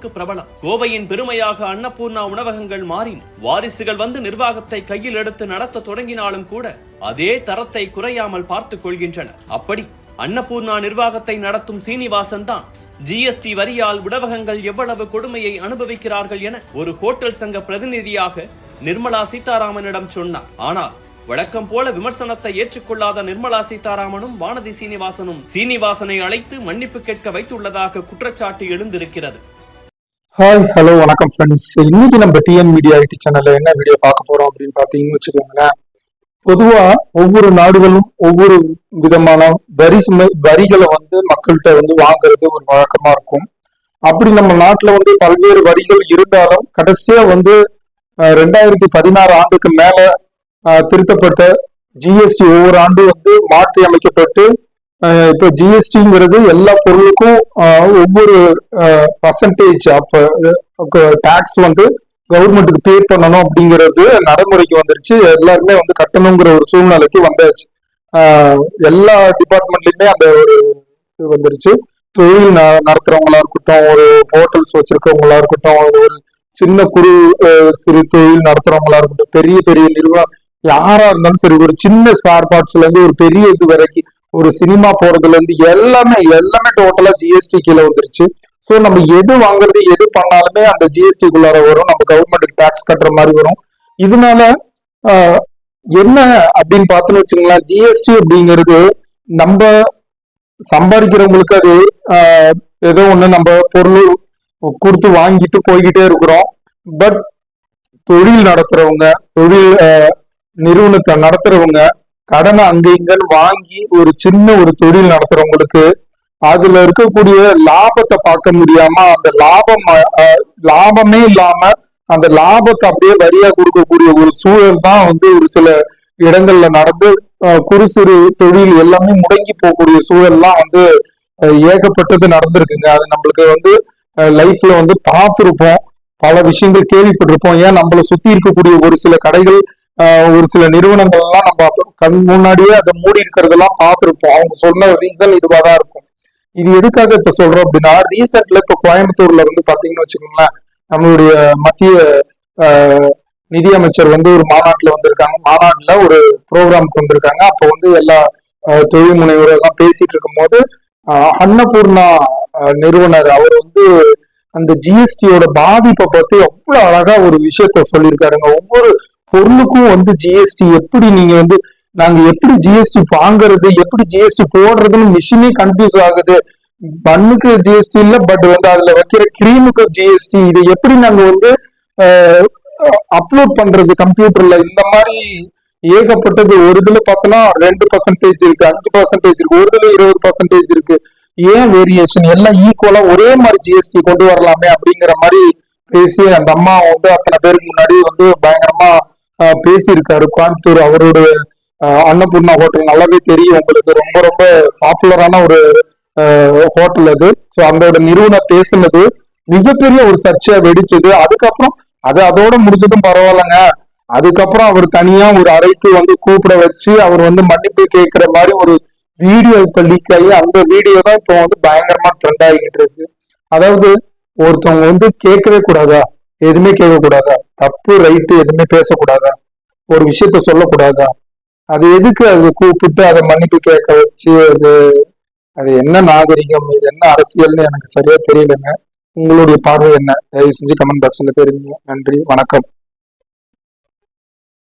அளவுக்கு பிரபலம். கோவையின் பெருமையாக அன்னபூர்ணா உணவகங்கள் மாறின். வாரிசுகள் வந்து நிர்வாகத்தை கையில் எடுத்து நடத்த தொடங்கினாலும் கூட அதே தரத்தை குறையாமல் பார்த்துக் கொள்கின்றனர். அப்படி அன்னபூர்ணா நிர்வாகத்தை நடத்தும் சீனிவாசன் தான் ஜிஎஸ்டி வரியால் உணவகங்கள் எவ்வளவு கொடுமையை அனுபவிக்கிறார்கள் என ஒரு ஹோட்டல் சங்க பிரதிநிதியாக நிர்மலா சீதாராமனிடம் சொன்னார். ஆனால் வழக்கம் போல விமர்சனத்தை ஏற்றுக்கொள்ளாத நிர்மலா சீதாராமனும் வானதி சீனிவாசனும் சீனிவாசனை அழைத்து மன்னிப்பு கேட்க வைத்துள்ளதாக குற்றச்சாட்டு எழுந்திருக்கிறது. ஹாய் ஹலோ வணக்கம் ஃப்ரெண்ட்ஸ் இன்னைக்கு நம்ம டிஎன் மீடியா ஐடி சேனல்ல என்ன வீடியோ பார்க்க போறோம் அப்படின்னு பார்த்தீங்கன்னு வச்சுக்கோங்களேன். பொதுவா ஒவ்வொரு நாடுகளும் ஒவ்வொரு விதமான வரி சும- வரிகளை வந்து மக்கள்கிட்ட வந்து வாங்குறது ஒரு வழக்கமா இருக்கும். அப்படி நம்ம நாட்டுல வந்து பல்வேறு வரிகள் இருந்தாலும் கடைசியா வந்து ரெண்டாயிரத்தி பதினாறு ஆண்டுக்கு மேல திருத்தப்பட்ட ஜிஎஸ்டி ஒவ்வொரு ஆண்டும் வந்து மாற்றி அமைக்கப்பட்டு இப்ப ஜிஎஸ்டிங்கிறது எல்லா பொருளுக்கும் ஒவ்வொரு பர்சன்டேஜ் ஆஃப் டாக்ஸ் வந்து கவர்மெண்ட்டுக்கு பே பண்ணணும் அப்படிங்கிறது நடைமுறைக்கு வந்துருச்சு. எல்லாருமே வந்து கட்டணுங்கிற ஒரு சூழ்நிலைக்கு வந்தாச்சு. எல்லா டிபார்ட்மெண்ட்லயுமே அந்த ஒரு இது வந்துருச்சு. தொழில் ந- நடத்துறவங்களா இருக்கட்டும் ஒரு ஹோட்டல்ஸ் வச்சிருக்கவங்களா இருக்கட்டும் ஒரு சின்ன குறு சிறு தொழில் நடத்துறவங்களா இருக்கட்டும் பெரிய பெரிய நிறுவனம் யாரா இருந்தாலும் சரி ஒரு சின்ன ஸ்பேர் பார்ட்ஸ்ல இருந்து ஒரு பெரிய இது வரைக்கும் ஒரு சினிமா போறதுல இருந்து எல்லாமே எல்லாமே டோட்டலா ஜிஎஸ்டி கீழே வந்துருச்சு. ஸோ நம்ம எது வாங்குறது எது பண்ணாலுமே அந்த ஜிஎஸ்டிக்குள்ளார வரும். நம்ம கவர்மெண்ட்டுக்கு டாக்ஸ் கட்டுற மாதிரி வரும். இதனால என்ன அப்படின்னு பார்த்தோன்னு வச்சுங்களேன் ஜிஎஸ்டி அப்படிங்கிறது நம்ம சம்பாதிக்கிறவங்களுக்கு அது ஏதோ ஒன்று நம்ம பொருள் கொடுத்து வாங்கிட்டு போய்கிட்டே இருக்கிறோம். பட் தொழில் நடத்துறவங்க தொழில் நிறுவனத்தை நடத்துறவங்க கடனை அங்க இங்கன்னு வாங்கி ஒரு சின்ன ஒரு தொழில் நடத்துறவங்களுக்கு அதுல இருக்கக்கூடிய லாபத்தை பார்க்க முடியாம அந்த லாபம் லாபமே இல்லாம அந்த லாபத்தை அப்படியே வரியா கொடுக்கக்கூடிய ஒரு சூழல் தான் வந்து ஒரு சில இடங்கள்ல நடந்து குறு சிறு தொழில் எல்லாமே முடங்கி போகக்கூடிய சூழல்லாம் வந்து ஏகப்பட்டது நடந்திருக்குங்க. அது நம்மளுக்கு வந்து லைஃப்ல வந்து பார்த்துருப்போம். பல விஷயங்கள் கேள்விப்பட்டிருப்போம். ஏன் நம்மள சுத்தி இருக்கக்கூடிய ஒரு சில கடைகள் ஒரு சில நிறுவனங்கள் எல்லாம் நம்ம கண் முன்னாடியே அதை மூடி இருக்கிறதெல்லாம் பார்த்துருப்போம். அவங்க சொன்ன ரீசன் இதுவாக தான் இருக்கும். இது எதுக்காக இப்ப சொல்றோம் அப்படின்னா ரீசெண்ட்ல இப்ப கோயம்புத்தூர்ல வந்து பாத்தீங்கன்னு வச்சுக்கோங்களேன் நம்மளுடைய மத்திய நிதியமைச்சர் வந்து ஒரு மாநாட்டுல வந்திருக்காங்க. மாநாட்டுல ஒரு ப்ரோக்ராம்க்கு வந்திருக்காங்க அப்போ வந்து எல்லா தொழில் முனைவோரும் எல்லாம் பேசிட்டு இருக்கும் போது அன்னபூர்ணா நிறுவனர் அவர் வந்து அந்த ஜிஎஸ்டியோட பாதிப்பை பத்தி எவ்வளவு அழகா ஒரு விஷயத்த சொல்லியிருக்காருங்க. ஒவ்வொரு பொருளுக்கும் வந்து ஜிஎஸ்டி எப்படி நீங்க வந்து நாங்க எப்படி ஜிஎஸ்டி வாங்குறது எப்படி ஜிஎஸ்டி போடுறதுன்னு மிஷினே கன்ஃபியூஸ் ஆகுது. பண்ணுக்கு ஜிஎஸ்டி இல்ல பட் வந்து அதுல வைக்கிற கிரீமுக்கு ஜிஎஸ்டி இது எப்படி நாங்க வந்து அப்லோட் பண்றது கம்ப்யூட்டர்ல இந்த மாதிரி ஏகப்பட்டது. ஒரு இதுல பார்த்தோம்னா ரெண்டு பர்சன்டேஜ் இருக்கு அஞ்சு பர்சன்டேஜ் இருக்கு ஒரு இதுல இருபது பர்சன்டேஜ் இருக்கு. ஏன் வேரியேஷன் எல்லாம் ஈக்குவலா ஒரே மாதிரி ஜிஎஸ்டி கொண்டு வரலாமே அப்படிங்கிற மாதிரி பேசி அந்த அம்மா வந்து அத்தனை பேருக்கு முன்னாடி வந்து பயங்கரமா பேசியிருக்காரு. கோயம்புத்தூர் அவரோட அன்னபூர்ணா ஹோட்டல் நல்லாவே தெரியும் உங்களுக்கு. ரொம்ப ரொம்ப பாப்புலரான ஒரு ஹோட்டல் அது. ஸோ அதோட நிறுவனர் பேசுனது மிகப்பெரிய ஒரு சர்ச்சையா வெடிச்சது. அதுக்கப்புறம் அது அதோட முடிஞ்சதும் பரவாயில்லைங்க. அதுக்கப்புறம் அவர் தனியா ஒரு அறைக்கு வந்து கூப்பிட வச்சு அவர் வந்து மன்னிப்பு கேட்கிற மாதிரி ஒரு வீடியோ இப்ப லீக் ஆகி அந்த வீடியோ தான் இப்போ வந்து பயங்கரமா ட்ரெண்ட் ஆகிட்டு இருக்கு. அதாவது ஒருத்தவங்க வந்து கேட்கவே கூடாதா? எதுவுமே கேட்கக்கூடாதா? தப்பு ரைட்டு எதுவுமே பேசக்கூடாதா? ஒரு விஷயத்த சொல்லக்கூடாதா? அது எதுக்கு அது கூப்பிட்டு அதை மன்னிப்பு கேட்க வச்சு அது அது என்ன நாகரிகம் இது என்ன அரசியல்னு எனக்கு சரியா தெரியலங்க. உங்களுடைய பார்வை என்ன? தயவு செஞ்சு கமெண்ட் பாக்ஸ்ல தெரியுங்க நன்றி வணக்கம்.